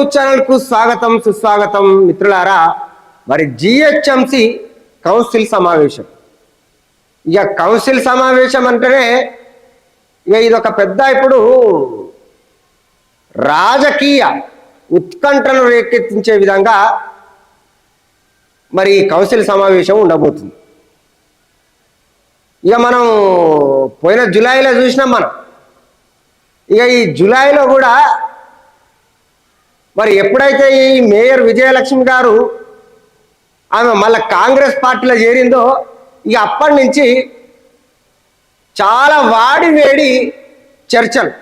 Telugu news ఛానల్కు స్వాగతం సుస్వాగతం. మిత్రులారా మరి జిహెచ్ఎంసి కౌన్సిల్ సమావేశం. ఇక కౌన్సిల్ సమావేశం అంటేనే ఇక ఇది ఒక పెద్ద ఇప్పుడు రాజకీయ ఉత్కంఠను రేకెత్తించే విధంగా మరి కౌన్సిల్ సమావేశం ఉండబోతుంది. ఇక మనం పోయిన జూలైలో చూసినాం మనం. ఇక ఈ జూలైలో కూడా మరి ఎప్పుడైతే ఈ మేయర్ విజయలక్ష్మి గారు ఆమె మళ్ళీ కాంగ్రెస్ పార్టీలో చేరిందో ఇక అప్పటి నుంచి చాలా వాడి వేడి చర్చలు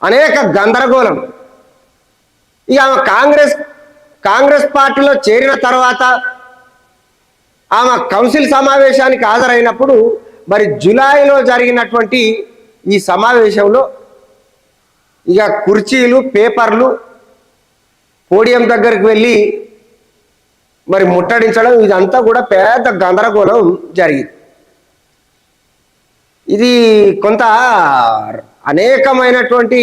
అనేక గందరగోళం. ఇక ఆమె కాంగ్రెస్ కాంగ్రెస్ పార్టీలో చేరిన తర్వాత ఆమె కౌన్సిల్ సమావేశానికి హాజరైనప్పుడు మరి జులైలో జరిగినటువంటి ఈ సమావేశంలో ఇక కుర్చీలు పేపర్లు పోడియం దగ్గరికి వెళ్ళి మరి ముట్టడించడం ఇదంతా కూడా పెద్ద గందరగోళం జరిగింది. ఇది కొంత అనేకమైనటువంటి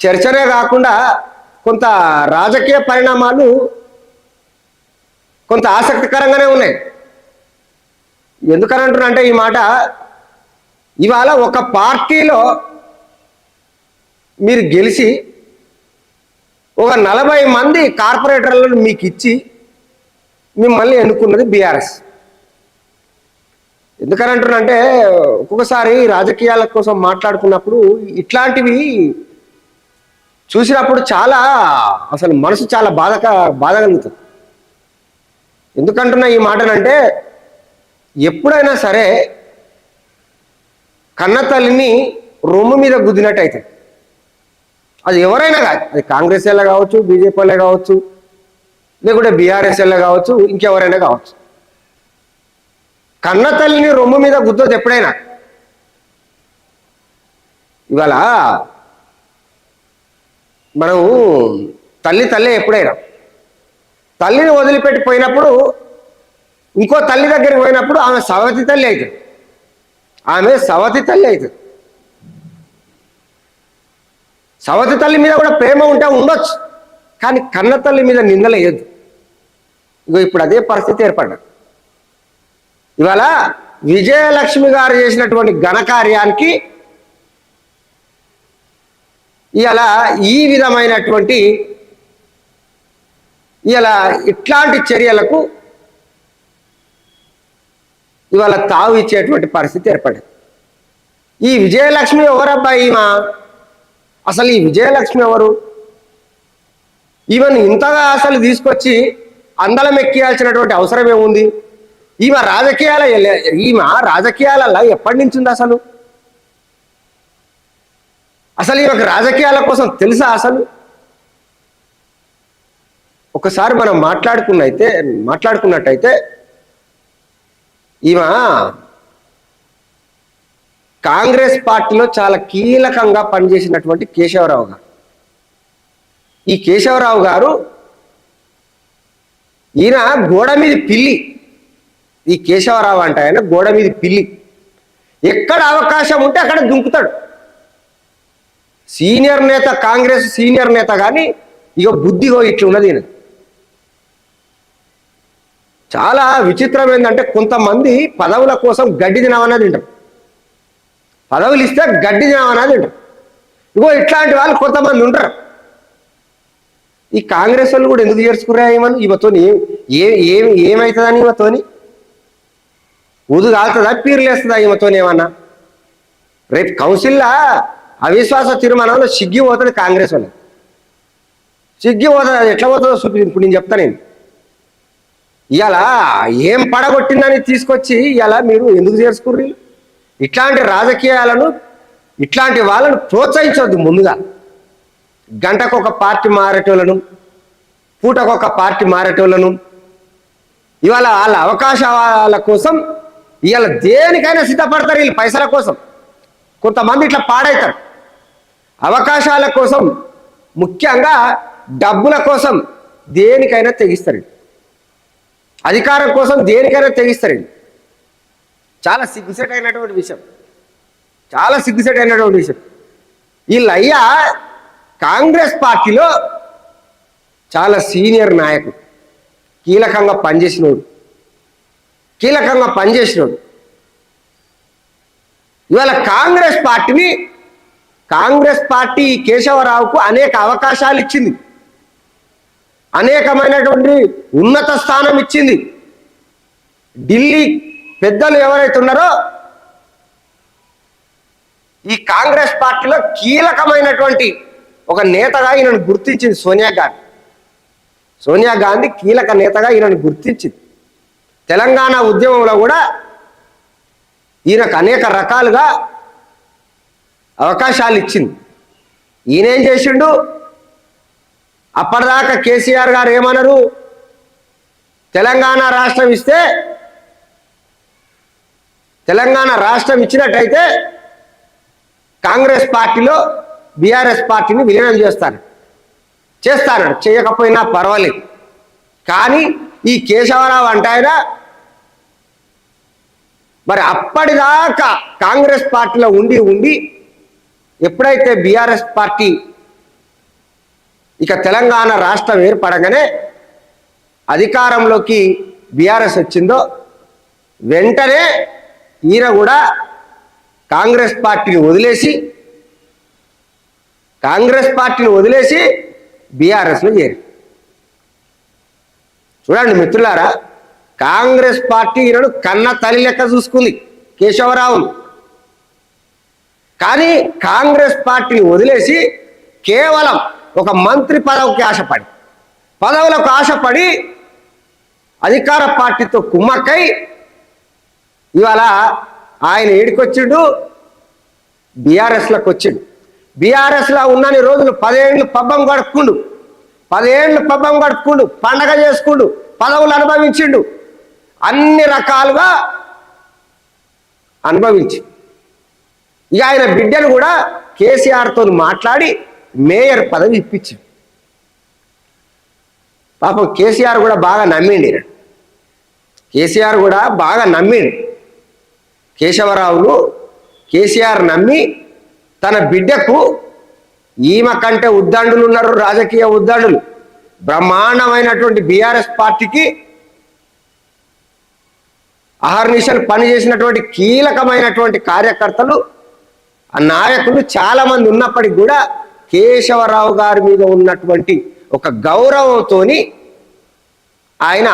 చర్చనే కాకుండా కొంత రాజకీయ పరిణామాలు కొంత ఆసక్తికరంగానే ఉన్నాయి. ఎందుకని అంటే ఈ మాట ఇవాళ ఒక పార్టీలో మీరు గెలిచి ఒక నలభై మంది కార్పొరేటర్లను మీకు ఇచ్చి మిమ్మల్ని ఎన్నుకున్నది బీఆర్ఎస్. ఎందుకని అంటున్నంటే ఒక్కొక్కసారి రాజకీయాల కోసం మాట్లాడుకున్నప్పుడు ఇట్లాంటివి చూసినప్పుడు చాలా అసలు మనసు చాలా బాధక బాధ కలుగుతుంది ఎందుకంటున్నా ఈ మాటనంటే ఎప్పుడైనా సరే కన్న తల్లిని రొమ్ము మీద గుద్దినట్టయితే అది ఎవరైనా కాదు. అది కాంగ్రెస్ వాళ్ళే కావచ్చు బీజేపీ వాళ్ళే కావచ్చు లేకుంటే బీఆర్ఎస్ వాళ్ళే కావచ్చు ఇంకెవరైనా కావచ్చు. కన్న తల్లిని రొమ్ము మీద గుద్దొద్దు ఎప్పుడైనా. ఇవాళ మనం తల్లి తల్లి ఎప్పుడైనా. తల్లిని వదిలిపెట్టి పోయినప్పుడు ఇంకో తల్లి దగ్గరికి పోయినప్పుడు ఆమె సవతి తల్లి అవుతుంది ఆమె సవతి తల్లి అవుతుంది సవతి తల్లి మీద కూడా ప్రేమ ఉంటే ఉండొచ్చు. కానీ కన్న తల్లి మీద నిందలేయద్దు ఇగో ఇప్పుడు అదే పరిస్థితి ఏర్పడ్డది. ఇవాళ విజయలక్ష్మి గారు చేసినటువంటి ఘనకార్యానికి ఇవాళ ఈ విధమైనటువంటి ఇవాళ ఇట్లాంటి చర్యలకు ఇవాళ తావు ఇచ్చేటువంటి పరిస్థితి ఏర్పడింది ఈ విజయలక్ష్మి ఎవరబ్బాయి మా అసలు ఈ విజయలక్ష్మి ఎవరు? ఈమెను ఇంతగా అసలు తీసుకొచ్చి అందలం ఎక్కియాల్సినటువంటి అవసరం ఏముంది? ఈమె రాజకీయాల ఈమె రాజకీయాలలో ఎప్పటి నుంచి ఉంది అసలు? అసలు ఈమెకు రాజకీయాల కోసం తెలుసా అసలు? ఒకసారి మనం మాట్లాడుకున్నైతే మాట్లాడుకున్నట్టయితే ఈమె కాంగ్రెస్ పార్టీలో చాలా కీలకంగా పనిచేసినటువంటి కేశవరావు గారు. ఈ కేశవరావు గారు ఈయన గోడ మీద పిల్లి. ఈ కేశవరావు అంటే ఆయన గోడ మీద పిల్లి. ఎక్కడ అవకాశం ఉంటే అక్కడ దుంకుతాడు. సీనియర్ నేత కాంగ్రెస్ సీనియర్ నేత కానీ ఇక బుద్ధిగో ఇట్లున్నది ఈయన చాలా విచిత్రం ఏంటంటే కొంతమంది పదవుల కోసం గడ్డి తినమన్నది తింటారు. పదవులు ఇస్తే గడ్డి జామనాలు ఉంటారు ఇగో ఇట్లాంటి వాళ్ళు కొంతమంది ఉంటారు. ఈ కాంగ్రెస్ వాళ్ళు కూడా ఎందుకు చేర్చుకురా ఏమని? ఈమెతోని ఏ ఏం ఏమవుతుందని ఈమెతోని? ఊదు కాలుతుందా? పీర్లు వేస్తుందా ఈమెతోని ఏమన్నా? రేపు కౌన్సిల్లా అవిశ్వాస తీర్మానంలో సిగ్గి పోతుంది కాంగ్రెస్ వాళ్ళు. సిగ్గి పోతుంది. అది ఎట్లా పోతుందో చూపి ఇప్పుడు నేను చెప్తా నేను. ఇవాళ ఏం పడగొట్టిందని తీసుకొచ్చి ఇవాళ మీరు ఎందుకు చేసుకుర్రు ఇట్లాంటి రాజకీయాలను ఇట్లాంటి వాళ్ళను ప్రోత్సహించవద్దు ముందుగా. గంటకొక పార్టీ మారేటోళ్ళను పూటకొక పార్టీ మారేటోళ్ళను ఇవాళ వాళ్ళ అవకాశాల కోసం ఇవాళ దేనికైనా సిద్ధపడతారు వీళ్ళు పైసల కోసం. కొంతమంది ఇట్లా పాడవుతారు అవకాశాల కోసం ముఖ్యంగా డబ్బుల కోసం దేనికైనా తెగిస్తారు అధికారం కోసం దేనికైనా తెగిస్తారు చాలా సిగ్గుసెట్ అయినటువంటి విషయం. చాలా సిగ్గుసెట్ అయినటువంటి విషయం. వీళ్ళయ్యా కాంగ్రెస్ పార్టీలో చాలా సీనియర్ నాయకుడు. కీలకంగా పనిచేసినోడు. కీలకంగా పనిచేసినోడు. ఇవాళ కాంగ్రెస్ పార్టీని కాంగ్రెస్ పార్టీ కేశవరావుకు అనేక అవకాశాలు ఇచ్చింది. అనేకమైనటువంటి ఉన్నత స్థానం ఇచ్చింది. ఢిల్లీ పెద్దలు ఎవరైతే ఉన్నారో ఈ కాంగ్రెస్ పార్టీలో కీలకమైనటువంటి ఒక నేతగా ఈయనను గుర్తించింది సోనియా గాంధీ. సోనియా గాంధీ కీలక నేతగా ఈయనను గుర్తించింది. తెలంగాణ ఉద్యమంలో కూడా ఈయనకు అనేక రకాలుగా అవకాశాలు ఇచ్చింది. ఈయనేం చేసిండు? అప్పటిదాకా కేసీఆర్ గారు ఏమన్నారు తెలంగాణ రాష్ట్రం ఇస్తే తెలంగాణ రాష్ట్రం ఇచ్చినట్టయితే కాంగ్రెస్ పార్టీలో బీఆర్ఎస్ పార్టీని విలీనం చేస్తాను చేస్తాను చేయకపోయినా పర్వాలేదు. కానీ ఈ కేశవరావు అంటాయన మరి అప్పటిదాకా కాంగ్రెస్ పార్టీలో ఉండి ఉండి ఎప్పుడైతే బీఆర్ఎస్ పార్టీ ఇక తెలంగాణ రాష్ట్రం ఏర్పడగానే అధికారంలోకి బీఆర్ఎస్ వచ్చిందో వెంటనే ఈయన కూడా కాంగ్రెస్ పార్టీని వదిలేసి కాంగ్రెస్ పార్టీని వదిలేసి బీఆర్ఎస్లో చేరి చూడండి మిత్రులారా కాంగ్రెస్ పార్టీ ఈయనను కన్న తల్లి లెక్క చూసుకుంది కేశవరావును కానీ కాంగ్రెస్ పార్టీని వదిలేసి కేవలం ఒక మంత్రి పదవికి ఆశపడి పదవులకు ఆశపడి అధికార పార్టీతో కుమ్మక్కై ఇవాళ ఆయన ఏడికొచ్చిండు? బీఆర్ఎస్లోకి వచ్చిండు. బీఆర్ఎస్లో ఉన్నని రోజులు పదేళ్ళు పబ్బం గడుపుకుండు. పదేళ్ళు పబ్బం గడుపుకుండు పండగ చేసుకుండు పదవులు అనుభవించిండు. అన్ని రకాలుగా అనుభవించి. ఇక ఆయన బిడ్డను కూడా కేసీఆర్తో మాట్లాడి మేయర్ పదవి ఇప్పించింది పాపం కేసీఆర్ కూడా బాగా నమ్మిండి కేసీఆర్ కూడా బాగా నమ్మిండు. కేశవరావును కేసీఆర్ నమ్మి తన బిడ్డకు ఈమె కంటే ఉద్దండులు ఉన్నారు రాజకీయ ఉద్దండులు. బ్రహ్మాండమైనటువంటి బీఆర్ఎస్ పార్టీకి అహర్నిశలు పనిచేసినటువంటి కీలకమైనటువంటి కార్యకర్తలు ఆ నాయకులు చాలా మంది ఉన్నప్పటికీ కూడా కేశవరావు గారి మీద ఉన్నటువంటి ఒక గౌరవంతో ఆయన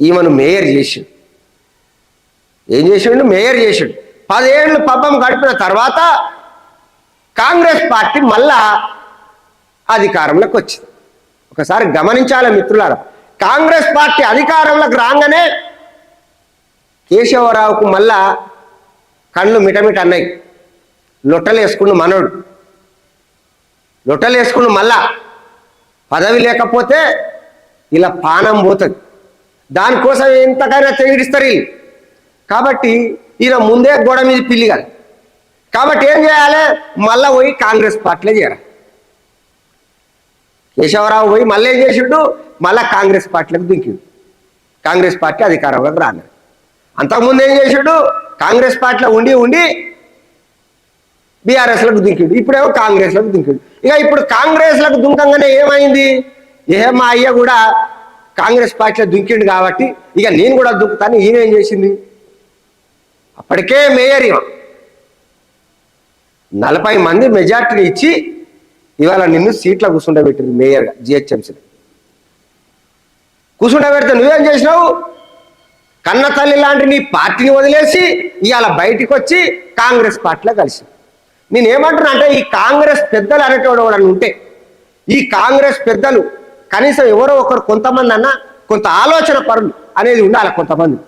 ఈమెను మేయర్ చేసిండు. ఏం చేసిండు? మేయర్ చేసిండు. పదేళ్ళు పబ్బం గడిపిన తర్వాత కాంగ్రెస్ పార్టీ మళ్ళా అధికారంలోకి వచ్చింది. ఒకసారి గమనించాలి మిత్రులారా. కాంగ్రెస్ పార్టీ అధికారంలోకి రాగానే కేశవరావుకు మళ్ళా కళ్ళు మిటమిట అన్నాయి లొట్టలు మనోడు. లొట్టలు మళ్ళా పదవి లేకపోతే ఇలా పానం పోతుంది. దానికోసం ఎంతకైనా తెగిడిస్తారు వీళ్ళు. కాబట్టి ఈయన ముందే గోడ మీద పిల్లిగాలి కాబట్టి ఏం చేయాలి? మళ్ళా పోయి కాంగ్రెస్ పార్టీలో చేరాలి. కేశవరావు పోయి మళ్ళీ ఏం చేసిండు? మళ్ళా కాంగ్రెస్ పార్టీలకు దింకిండు కాంగ్రెస్ పార్టీ అధికారంలోకి రాను అంతకుముందు ఏం చేసిండు? కాంగ్రెస్ పార్టీలో ఉండి ఉండి బీఆర్ఎస్లకు దింకిడు ఇప్పుడేమో కాంగ్రెస్లకు దింకిడు ఇక ఇప్పుడు కాంగ్రెస్లకు దుంకంగానే ఏమైంది? ఏ మా అయ్య కూడా కాంగ్రెస్ పార్టీలో దుంకిండు కాబట్టి ఇక నేను కూడా దుంకుతాను ఈయన ఏం చేసింది? అప్పటికే మేయర్ ఈమె. నలభై మంది మెజార్టీని ఇచ్చి ఇవాళ నిన్ను సీట్లో కూర్చుండబెట్టింది మేయర్గా జిహెచ్ఎంసీలో కూర్చుండబెడితే నువ్వేం చేసినావు? కన్న తల్లి లాంటి నీ పార్టీని వదిలేసి ఇవాళ బయటికి వచ్చి కాంగ్రెస్ పార్టీలో కలిసి నేనేమంటున్నా అంటే ఈ కాంగ్రెస్ పెద్దలు అనేటోడు ఉంటే ఈ కాంగ్రెస్ పెద్దలు కనీసం ఎవరో ఒకరు కొంతమంది అన్న కొంత ఆలోచన పరులు అనేది ఉండాలి కొంతమంది.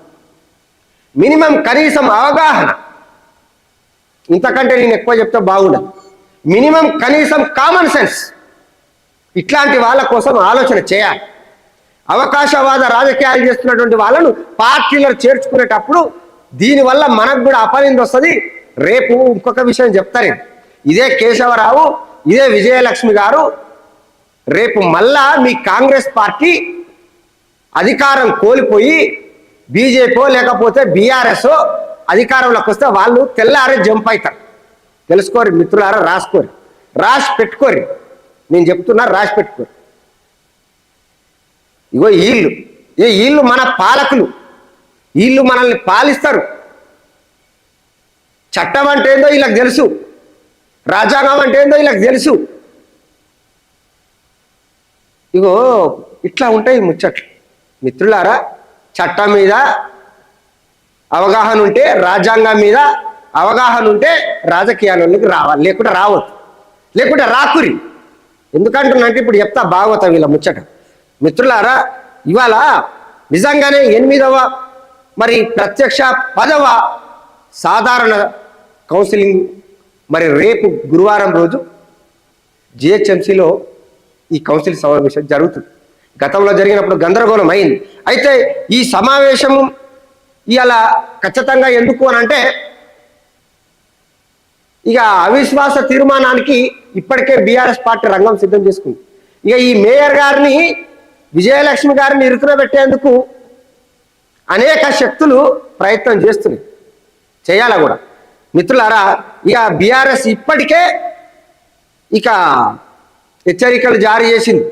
మినిమం కనీసం అవగాహన. ఇంతకంటే నేను ఎక్కువ చెప్తే బాగుండదు. మినిమం కనీసం కామన్ సెన్స్ ఇట్లాంటి వాళ్ళ కోసం ఆలోచన చేయాలి. అవకాశవాద రాజకీయాలు చేస్తున్నటువంటి వాళ్ళను పార్టీలో చేర్చుకునేటప్పుడు దీనివల్ల మనకు కూడా అపనింది వస్తుంది. రేపు ఇంకొక విషయం చెప్తారు ఇదే కేశవరావు ఇదే విజయలక్ష్మి గారు రేపు మళ్ళా మీ కాంగ్రెస్ పార్టీ అధికారం కోల్పోయి బీజేపీ లేకపోతే బీఆర్ఎస్ అధికారంలోకి వస్తే వాళ్ళు తెల్లారే జంప్ అవుతారు తెలుసుకోరు మిత్రులారా రాసుకోరు. రాసి పెట్టుకోరు. నేను చెప్తున్నా రాసి పెట్టుకోరు. ఇగో వీళ్ళు ఏ వీళ్ళు మన పాలకులు. వీళ్ళు మనల్ని పాలిస్తారు. చట్టం అంటే ఏందో వీళ్ళకి తెలుసు. రాజ్యాంగం అంటే ఏందో వీళ్ళకి తెలుసు. ఇగో ఇట్లా ఉంటాయి ముచ్చట్లు. మిత్రులారా చట్టం మీద అవగాహన ఉంటే రాజ్యాంగం మీద అవగాహన ఉంటే రాజకీయాలలోకి రావాలి లేకుంటే రావద్దు. లేకుంటే రాకురి. ఎందుకంటున్నంటే ఇప్పుడు చెప్తా భాగవత వీళ్ళ ముచ్చట. మిత్రులారా ఇవాళ నిజంగానే ఎనిమిదవ మరి ప్రత్యక్ష పదవ సాధారణ కౌన్సిలింగ్ మరి రేపు గురువారం రోజు జిహెచ్ఎంసీలో ఈ కౌన్సిల్ సమావేశం జరుగుతుంది. గతంలో జరిగినప్పుడు గందరగోళం అయింది. అయితే ఈ సమావేశం ఇవాళ ఖచ్చితంగా ఎందుకు అని అంటే ఇక అవిశ్వాస తీర్మానానికి ఇప్పటికే బీఆర్ఎస్ పార్టీ రంగం సిద్ధం చేసుకుంది. ఇక ఈ మేయర్ గారిని విజయలక్ష్మి గారిని ఇరుకున పెట్టేందుకు అనేక శక్తులు ప్రయత్నం చేస్తున్నాయి. చేయాలా కూడా? మిత్రులారా ఇక బీఆర్ఎస్ ఇప్పటికే ఇక హెచ్చరికలు జారీ చేసింది.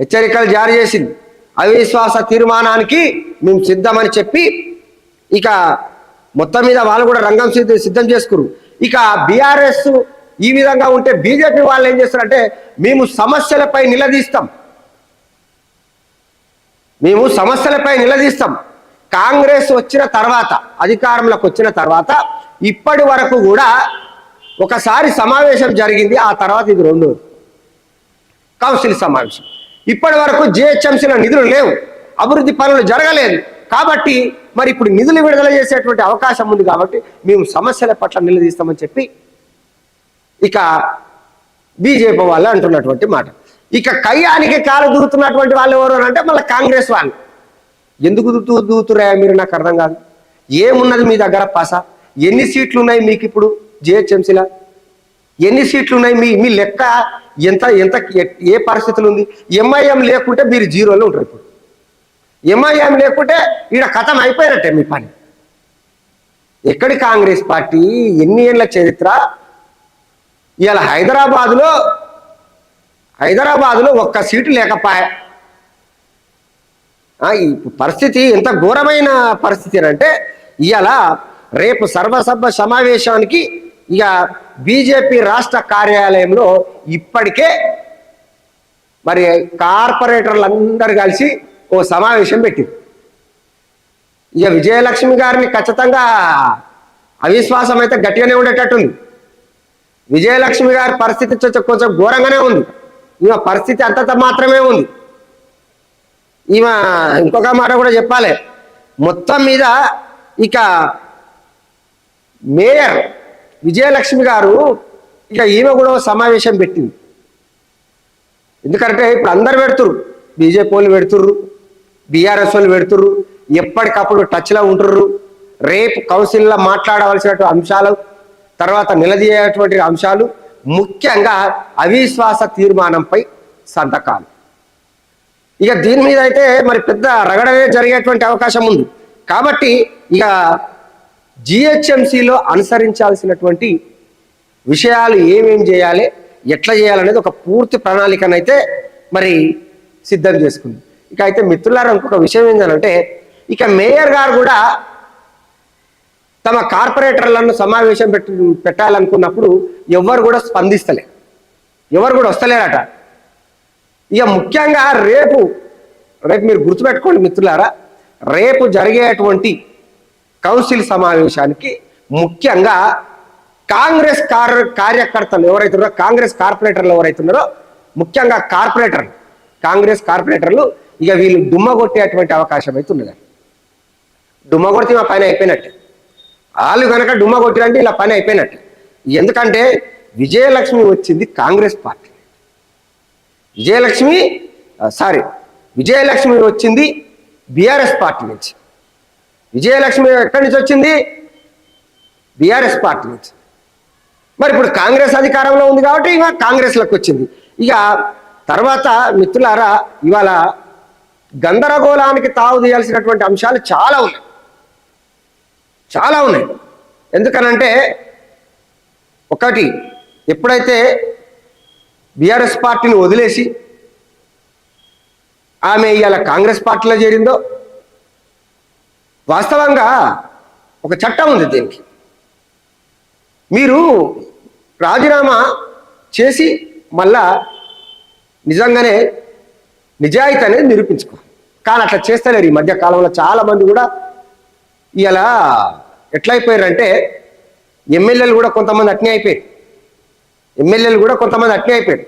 హెచ్చరికలు జారీ చేసింది. అవిశ్వాస తీర్మానానికి మేము సిద్ధమని చెప్పి ఇక మొత్తం మీద వాళ్ళు కూడా రంగం సిద్ధం సిద్ధం చేసుకురు. ఇక బీఆర్ఎస్ ఈ విధంగా ఉంటే బీజేపీ వాళ్ళు ఏం చేస్తారంటే మేము సమస్యలపై నిలదీస్తాం. మేము సమస్యలపై నిలదీస్తాం. కాంగ్రెస్ వచ్చిన తర్వాత అధికారంలోకి వచ్చిన తర్వాత ఇప్పటి వరకు కూడా ఒకసారి సమావేశం జరిగింది ఆ తర్వాత ఇది రెండోది కౌన్సిల్ సమావేశం. ఇప్పటి వరకు జిహెచ్ఎంసీలో నిధులు లేవు అభివృద్ధి పనులు జరగలేదు. కాబట్టి మరి ఇప్పుడు నిధులు విడుదల చేసేటువంటి అవకాశం ఉంది కాబట్టి మేము సమస్యల పట్ల నిలదీస్తామని చెప్పి ఇక బీజేపీ వాళ్ళు అంటున్నటువంటి మాట. ఇక కయ్యానికి కాలు దూరుతున్నటువంటి వాళ్ళు ఎవరు అంటే మళ్ళీ కాంగ్రెస్ వాళ్ళు. ఎందుకు దూతూ దూతురా మీరు? నాకు అర్థం కాదు. ఏమున్నది మీ దగ్గర పాస? ఎన్ని సీట్లు ఉన్నాయి మీకు ఇప్పుడు? జిహెచ్ఎంసీలో ఎన్ని సీట్లు ఉన్నాయి మీ మీ లెక్క ఎంత ఎంత ఏ పరిస్థితులు ఉంది ఎంఐఎం లేకుంటే మీరు జీరోలో ఉంటారు ఇప్పుడు. ఎంఐఎం లేకుంటే ఈడ కథం అయిపోయినట్టే మీ పని. ఎక్కడి కాంగ్రెస్ పార్టీ ఎన్ని ఏళ్ళ చరిత్ర? ఇవాళ హైదరాబాదులో హైదరాబాదులో ఒక్క సీటు లేకపోయా? ఈ పరిస్థితి ఎంత ఘోరమైన పరిస్థితి అంటే ఇవాళ రేపు సర్వసభ సమావేశానికి ఇక బీజేపీ రాష్ట్ర కార్యాలయంలో ఇప్పటికే మరి కార్పొరేటర్లు అందరు కలిసి ఓ సమావేశం పెట్టింది ఇక విజయలక్ష్మి గారిని ఖచ్చితంగా అవిశ్వాసం అయితే గట్టిగానే ఉండేటట్టుంది. విజయలక్ష్మి గారి పరిస్థితి కొంచెం కొంచెం ఘోరంగానే ఉంది. ఈమె పరిస్థితి అంతంత మాత్రమే ఉంది. ఈమె ఇంకొక మాట కూడా చెప్పాలి. మొత్తం మీద ఇక మేయర్ విజయలక్ష్మి గారు ఇక ఈమె కూడా సమావేశం పెట్టింది. ఎందుకంటే ఇప్పుడు అందరు పెడుతురు బీజేపీ వాళ్ళు పెడుతుర్రు. బీఆర్ఎస్ వాళ్ళు పెడుతుర్రు. ఎప్పటికప్పుడు టచ్లో ఉంటుర్రు. రేపు కౌన్సిల్లో మాట్లాడవలసినటువంటి అంశాలు తర్వాత నిలదీయేటువంటి అంశాలు ముఖ్యంగా అవిశ్వాస తీర్మానంపై సంతకాలు. ఇక దీని మీద అయితే మరి పెద్ద రగడనే జరిగేటువంటి అవకాశం ఉంది. కాబట్టి ఇక జిహెచ్ఎంసిలో అనుసరించాల్సినటువంటి విషయాలు ఏమేం చేయాలి ఎట్లా చేయాలనేది ఒక పూర్తి ప్రణాళికనైతే మరి సిద్ధం చేసుకుంది. ఇక అయితే మిత్రులారా ఇంకొక విషయం ఏంటంటే ఇక మేయర్ గారు కూడా తమ కార్పొరేటర్లను సమావేశం పెట్టి పెట్టాలనుకున్నప్పుడు ఎవరు కూడా స్పందిస్తలే. ఎవరు కూడా వస్తలేరట. ఇక ముఖ్యంగా రేపు రేపు మీరు గుర్తుపెట్టుకోండి మిత్రులారా రేపు జరిగేటువంటి కౌన్సిల్ సమావేశానికి ముఖ్యంగా కాంగ్రెస్ కార్ కార్యకర్తలు ఎవరైతున్నారో కాంగ్రెస్ కార్పొరేటర్లు ఎవరైతున్నారో ముఖ్యంగా కార్పొరేటర్ కాంగ్రెస్ కార్పొరేటర్లు ఇక వీళ్ళు డుమ్మ కొట్టేటువంటి అవకాశం అయితే ఉన్నది. డుమ్మ కొడితే మా పని అయిపోయినట్టు. వాళ్ళు కనుక డుమ్మ కొట్టిరంటే ఇలా పని అయిపోయినట్టు. ఎందుకంటే విజయలక్ష్మి వచ్చింది కాంగ్రెస్ పార్టీ. విజయలక్ష్మి సారీ విజయలక్ష్మి వచ్చింది బీఆర్ఎస్ పార్టీ నుంచి. విజయలక్ష్మి ఎక్కడి నుంచి వచ్చింది? బీఆర్ఎస్ పార్టీ నుంచి. మరి ఇప్పుడు కాంగ్రెస్ అధికారంలో ఉంది కాబట్టి ఇక కాంగ్రెస్లోకి వచ్చింది. ఇక తర్వాత మిత్రులారా ఇవాళ గందరగోళానికి తావు తీయాల్సినటువంటి అంశాలు చాలా ఉన్నాయి. చాలా ఉన్నాయి. ఎందుకనంటే ఒకటి ఎప్పుడైతే బీఆర్ఎస్ పార్టీని వదిలేసి ఆమె ఇవాళ కాంగ్రెస్ పార్టీలో చేరిందో వాస్తవంగా ఒక చట్టం ఉంది దీనికి. మీరు రాజీనామా చేసి మళ్ళా నిజంగానే నిజాయితీ అనేది నిరూపించుకో. కానీ అట్లా చేస్తలేరు ఈ మధ్య కాలంలో చాలా మంది కూడా. ఇలా ఎట్లయిపోయారంటే ఎమ్మెల్యేలు కూడా కొంతమంది అట్నే అయిపోయారు. ఎమ్మెల్యేలు కూడా కొంతమంది అట్నే అయిపోయారు.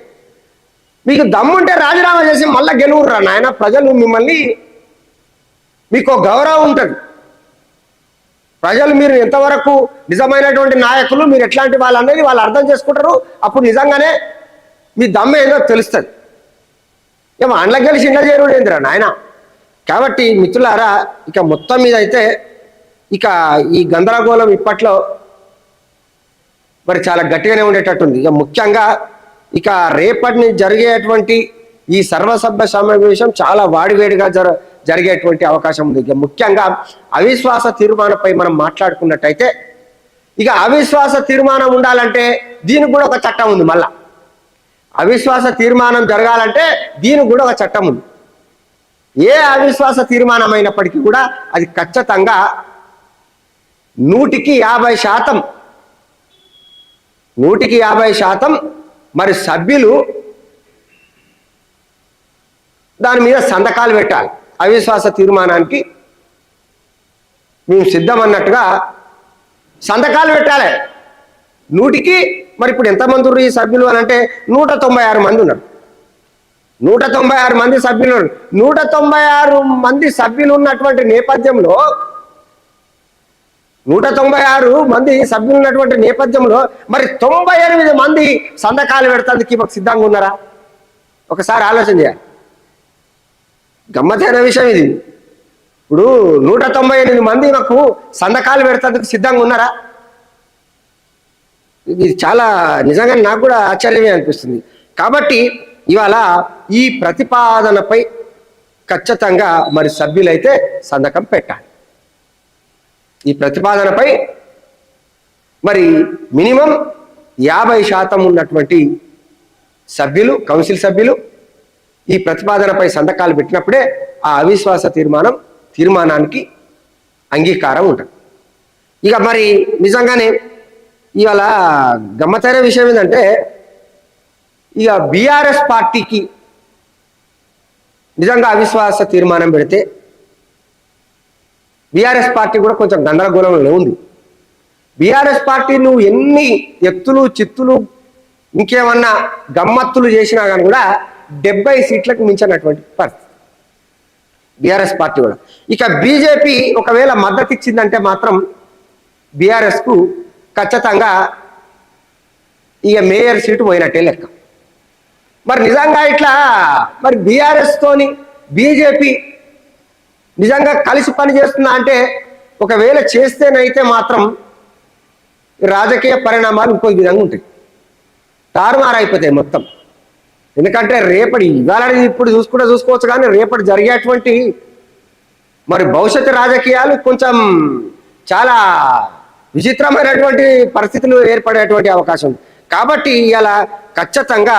మీకు దమ్ముంటే రాజీనామా చేసి మళ్ళీ గెలువురా నాయన? ప్రజలు మిమ్మల్ని మీకు గౌరవం ఉంటుంది. ప్రజలు మీరు ఎంతవరకు నిజమైనటువంటి నాయకులు మీరు ఎట్లాంటి వాళ్ళు అనేది వాళ్ళు అర్థం చేసుకుంటారు. అప్పుడు నిజంగానే మీ దమ్మ ఏదో తెలుస్తుంది. ఏమో అండ్ల గెలిచి ఇండ్ల చేరుడు నాయన? కాబట్టి మిత్రులారా ఇక మొత్తం మీద అయితే ఇక ఈ గందరగోళం ఇప్పట్లో మరి చాలా గట్టిగానే ఉండేటట్టుంది. ఇక ముఖ్యంగా ఇక రేపటి జరిగేటువంటి ఈ సర్వసభ్య సమావేశం చాలా వాడివేడిగా జర జరిగేటువంటి అవకాశం ఉంది. ఇక ముఖ్యంగా అవిశ్వాస తీర్మానంపై మనం మాట్లాడుకున్నట్టయితే ఇక అవిశ్వాస తీర్మానం ఉండాలంటే దీనికి కూడా ఒక చట్టం ఉంది మళ్ళా. అవిశ్వాస తీర్మానం జరగాలంటే దీనికి కూడా ఒక చట్టం ఉంది. ఏ అవిశ్వాస తీర్మానం అయినప్పటికీ కూడా అది ఖచ్చితంగా నూటికి యాభై శాతం నూటికి యాభై శాతం మరి సభ్యులు దాని మీద సంతకాలు పెట్టాలి. అవిశ్వాస తీర్మానానికి మేము సిద్ధం అన్నట్టుగా సంతకాలు పెట్టాలి. నూటికి మరి ఇప్పుడు ఎంతమంది ఉన్నారు ఈ సభ్యులు అని అంటే నూట తొంభై ఆరు మంది ఉన్నారు. నూట తొంభై ఆరు మంది సభ్యులు నూట తొంభై ఆరు మంది సభ్యులు ఉన్నటువంటి నేపథ్యంలో నూట తొంభై ఆరు మంది సభ్యులు ఉన్నటువంటి నేపథ్యంలో మరి తొంభై ఎనిమిది మంది సంతకాలు పెడతానికి మాకు సిద్ధంగా ఉన్నారా? ఒకసారి ఆలోచన చేయాలి. గమ్మతైన విషయం ఇది. ఇప్పుడు నూట తొంభై ఎనిమిది మంది నాకు సంతకాలు పెడతానికి సిద్ధంగా ఉన్నారా? ఇది చాలా నిజంగా నాకు కూడా ఆశ్చర్యమే అనిపిస్తుంది. కాబట్టి ఇవాళ ఈ ప్రతిపాదనపై ఖచ్చితంగా మరి సభ్యులైతే సంతకం పెట్టాలి. ఈ ప్రతిపాదనపై మరి మినిమం యాభై శాతం ఉన్నటువంటి సభ్యులు కౌన్సిల్ సభ్యులు ఈ ప్రతిపాదనపై సంతకాలు పెట్టినప్పుడే ఆ అవిశ్వాస తీర్మానం తీర్మానానికి అంగీకారం ఉంటుంది. ఇక మరి నిజంగానే ఇవాళ గమ్మతైన విషయం ఏంటంటే ఇక బీఆర్ఎస్ పార్టీకి నిజంగా అవిశ్వాస తీర్మానం పెడితే బీఆర్ఎస్ పార్టీ కూడా కొంచెం గందరగోళంలో ఉంది. బీఆర్ఎస్ పార్టీ నువ్వు ఎన్ని ఎత్తులు చిత్తులు ఇంకేమన్నా గమ్మత్తులు చేసినా కానీ కూడా డెబ్బై సీట్లకు మించినటువంటి పరిస్థితి. బీఆర్ఎస్ పార్టీ కూడా. ఇక బీజేపీ ఒకవేళ మద్దతు ఇచ్చిందంటే మాత్రం బీఆర్ఎస్కు ఖచ్చితంగా ఇక మేయర్ సీటు పోయినట్టే లెక్క. మరి నిజంగా ఇట్లా మరి బీఆర్ఎస్తోని బీజేపీ నిజంగా కలిసి పని చేస్తుందా అంటే ఒకవేళ చేస్తేనైతే మాత్రం రాజకీయ పరిణామాలు ఇంకో విధంగా ఉంటాయి. తారుమారైపోతాయి మొత్తం. ఎందుకంటే రేపటి ఇవాళ ఇప్పుడు చూసుకుంటే చూసుకోవచ్చు కానీ రేపటి జరిగేటువంటి మరి భవిష్యత్తు రాజకీయాలు కొంచెం చాలా విచిత్రమైనటువంటి పరిస్థితులు ఏర్పడేటువంటి అవకాశం. ఉంది కాబట్టి ఇవాళ ఖచ్చితంగా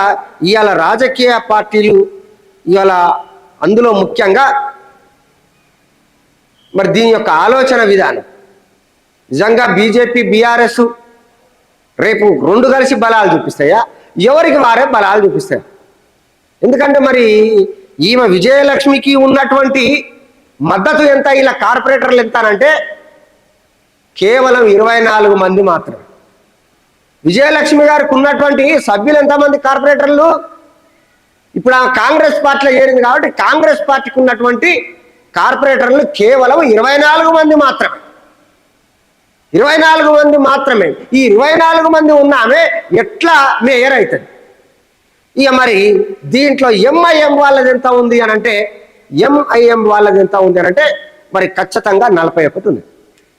ఇవాళ రాజకీయ పార్టీలు ఇవాళ అందులో ముఖ్యంగా మరి దీని యొక్క ఆలోచన విధానం. నిజంగా బీజేపీ బీఆర్ఎస్ రేపు రెండు కలిసి బలాలు చూపిస్తాయా? ఎవరికి వారే బలాలు చూపిస్తాయి ఎందుకంటే మరి ఈమె విజయలక్ష్మికి ఉన్నటువంటి మద్దతు ఎంత ఇలా కార్పొరేటర్లు ఎంతనంటే కేవలం ఇరవై నాలుగు మంది మాత్రమే. విజయలక్ష్మి గారికి ఉన్నటువంటి సభ్యులు ఎంతమంది కార్పొరేటర్లు? ఇప్పుడు ఆ కాంగ్రెస్ పార్టీలో చేరింది కాబట్టి కాంగ్రెస్ పార్టీకి ఉన్నటువంటి కార్పొరేటర్లు కేవలం ఇరవై నాలుగు మంది మాత్రమే. ఇరవై నాలుగు మంది మాత్రమే. ఈ ఇరవై నాలుగు మంది ఉన్నామే ఎట్లా మేయర్ అవుతుంది ఇక మరి దీంట్లో ఎంఐఎం వాళ్ళది ఎంత ఉంది అని అంటే ఎంఐఎం వాళ్ళది ఎంత ఉంది అని అంటే మరి ఖచ్చితంగా నలభై ఒకటి ఉంది.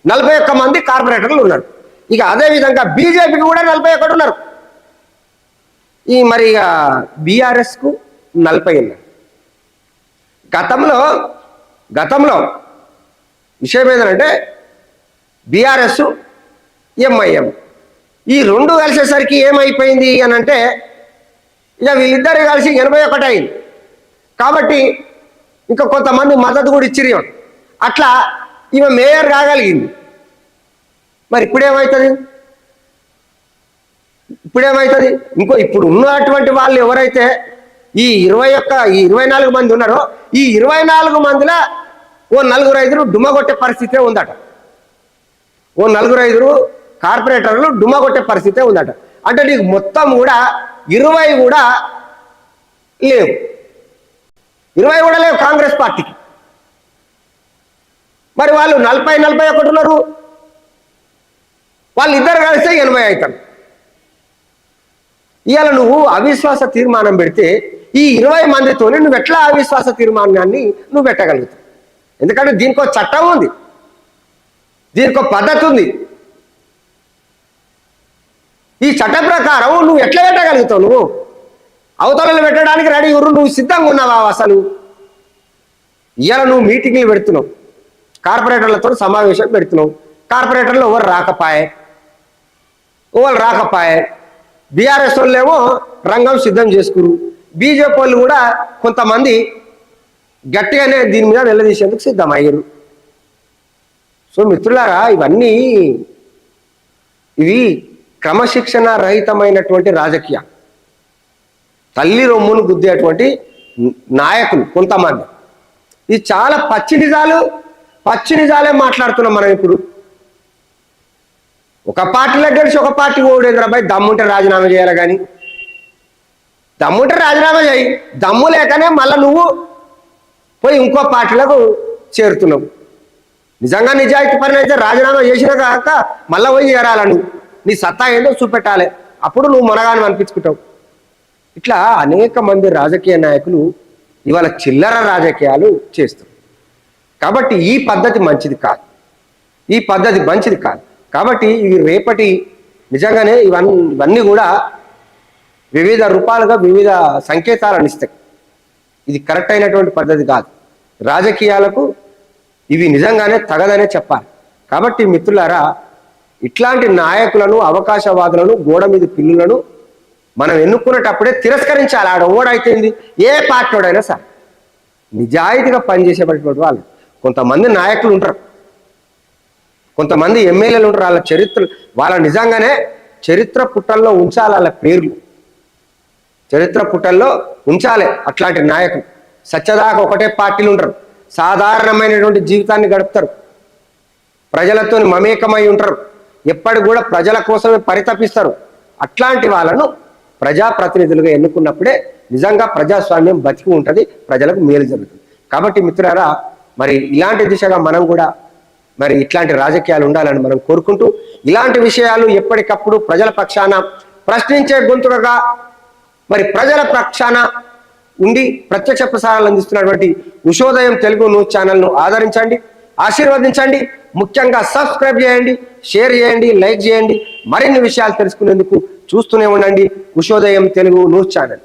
నలభై ఒక్క మంది కార్పొరేటర్లు ఉన్నారు. ఇక అదే విధంగా బీజేపీకి కూడా నలభై ఒకటి ఉన్నారు. ఈ మరి ఇక బీఆర్ఎస్కు నలభై ఉన్నారు. గతంలో గతంలో విషయం ఏంటంటే బీఆర్ఎస్ ఎంఐఎం ఈ రెండు కలిసేసరికి ఏమైపోయింది అని అంటే ఇక వీళ్ళిద్దరు కలిసి ఎనభై ఒకటి అయింది. కాబట్టి ఇంకా కొంతమంది మద్దతు కూడా ఇచ్చిరి అట్లా ఈమె మేయర్ కాగలిగింది. మరి ఇప్పుడేమవుతుంది ఇప్పుడేమవుతుంది ఇంకో ఇప్పుడు ఉన్నటువంటి వాళ్ళు ఎవరైతే ఈ ఇరవై ఒక్క ఈ ఇరవై నాలుగు మంది ఉన్నారో ఈ ఇరవై నాలుగు మందిలో ఓ నలుగురు ఐదురు డుమ్మ కొట్టే పరిస్థితే ఉందట. ఓ నలుగురు ఐదురు కార్పొరేటర్లు డుమ్మ కొట్టే పరిస్థితే ఉందట. అంటే నీకు మొత్తం కూడా ఇరవై కూడా లేవు. ఇరవై కూడా లేవు కాంగ్రెస్ పార్టీకి. మరి వాళ్ళు నలభై నలభై ఒకటి ఉన్నారు. వాళ్ళు ఇద్దరు కలిస్తే ఎనభై అవుతారు. ఇవాళ నువ్వు అవిశ్వాస తీర్మానం పెడితే ఈ ఇరవై మందితోనే నువ్వు ఎట్లా అవిశ్వాస తీర్మానాన్ని నువ్వు పెట్టగలుగుతావు? ఎందుకంటే దీనికో చట్టం ఉంది. దీనికో పద్ధతి ఉంది. ఈ చట్ట ప్రకారం నువ్వు ఎట్లా పెట్టగలుగుతావు నువ్వు? అవతలను పెట్టడానికి రెడీ ఉర్రు నువ్వు సిద్ధంగా ఉన్నావా అసలు? ఇవాళ నువ్వు మీటింగ్లు పెడుతున్నావు కార్పొరేటర్లతో సమావేశం పెడుతున్నావు. కార్పొరేటర్లు ఎవరు రాకపాయే? ఎవరు రాకపాయే? బీఆర్ఎస్ వాళ్ళేమో రంగం సిద్ధం చేసుకురు. బీజేపీ వాళ్ళు కూడా కొంతమంది గట్టిగానే దీని మీద నిలదీసేందుకు సిద్ధమయ్యారు. సో మిత్రులారా ఇవన్నీ ఇవి క్రమశిక్షణ రహితమైనటువంటి రాజకీయం. తల్లి రొమ్మును గుద్దేటువంటి నాయకులు కొంతమంది. ఇది చాలా పచ్చి నిజాలు పచ్చి నిజాలే మాట్లాడుతున్నాం మనం ఇప్పుడు. ఒక పార్టీలో గెలిచి ఒక పార్టీ ఓడేంద్రబాయ్ దమ్ముంటే రాజీనామా చేయాలి కానీ. దమ్ముంటే రాజీనామా చేయి. దమ్ము లేకనే మళ్ళీ నువ్వు పోయి ఇంకో పార్టీలకు చేరుతున్నావు. నిజంగా నిజాయితీ పని అయితే రాజీనామా చేసినా కాక మళ్ళీ పోయి చేరాల నువ్వు? నీ సత్తా ఏందో చూపెట్టాలి. అప్పుడు నువ్వు మనగాని అనిపించుకుంటావు. ఇట్లా అనేక మంది రాజకీయ నాయకులు ఇవాళ చిల్లర రాజకీయాలు చేస్తారు. కాబట్టి ఈ పద్ధతి మంచిది కాదు. ఈ పద్ధతి మంచిది కాదు. కాబట్టి ఇవి రేపటి నిజంగానే ఇవన్నీ ఇవన్నీ కూడా వివిధ రూపాలుగా వివిధ సంకేతాలను ఇస్తాయి ఇది కరెక్ట్ అయినటువంటి పద్ధతి కాదు. రాజకీయాలకు ఇవి నిజంగానే తగదనే చెప్పాలి. కాబట్టి మిత్రులారా ఇట్లాంటి నాయకులను అవకాశవాదులను గోడ మీద పిల్లులను మనం ఎన్నుకునేటప్పుడే తిరస్కరించాలి. ఆడ ఓడైతేంది ఏ పార్టీడైనా సార్. నిజాయితీగా పనిచేసేటటువంటి వాళ్ళు. కొంతమంది నాయకులు ఉంటారు. కొంతమంది ఎమ్మెల్యేలు ఉంటారు. వాళ్ళ చరిత్ర వాళ్ళ నిజంగానే చరిత్ర పుటల్లో ఉంచాలి వాళ్ళ పేర్లు. చరిత్ర పుటల్లో ఉంచాలి అట్లాంటి నాయకులు. సత్యదాకా ఒకటే పార్టీలు ఉంటారు. సాధారణమైనటువంటి జీవితాన్ని గడుపుతారు. ప్రజలతో మమేకమై ఉంటారు. ఎప్పటి కూడా ప్రజల కోసమే పరితపిస్తారు. అట్లాంటి వాళ్ళను ప్రజాప్రతినిధులుగా ఎన్నుకున్నప్పుడే నిజంగా ప్రజాస్వామ్యం బతికి ఉంటుంది ప్రజలకు మేలు జరుగుతుంది. కాబట్టి మిత్రులారా మరి ఇలాంటి దిశగా మనం కూడా మరి ఇట్లాంటి రాజకీయాలు ఉండాలని మనం కోరుకుంటూ ఇలాంటి విషయాలు ఎప్పటికప్పుడు ప్రజల పక్షాన ప్రశ్నించే గొంతుడగా మరి ప్రజల పక్షాన ఉండి ప్రత్యక్ష ప్రసారాలు అందిస్తున్నటువంటి ఉషోదయం తెలుగు న్యూస్ ఛానల్ను ఆదరించండి ఆశీర్వదించండి ముఖ్యంగా సబ్స్క్రైబ్ చేయండి షేర్ చేయండి లైక్ చేయండి. మరిన్ని విషయాలు తెలుసుకునేందుకు చూస్తూనే ఉండండి. Ushodayam Telugu news channel.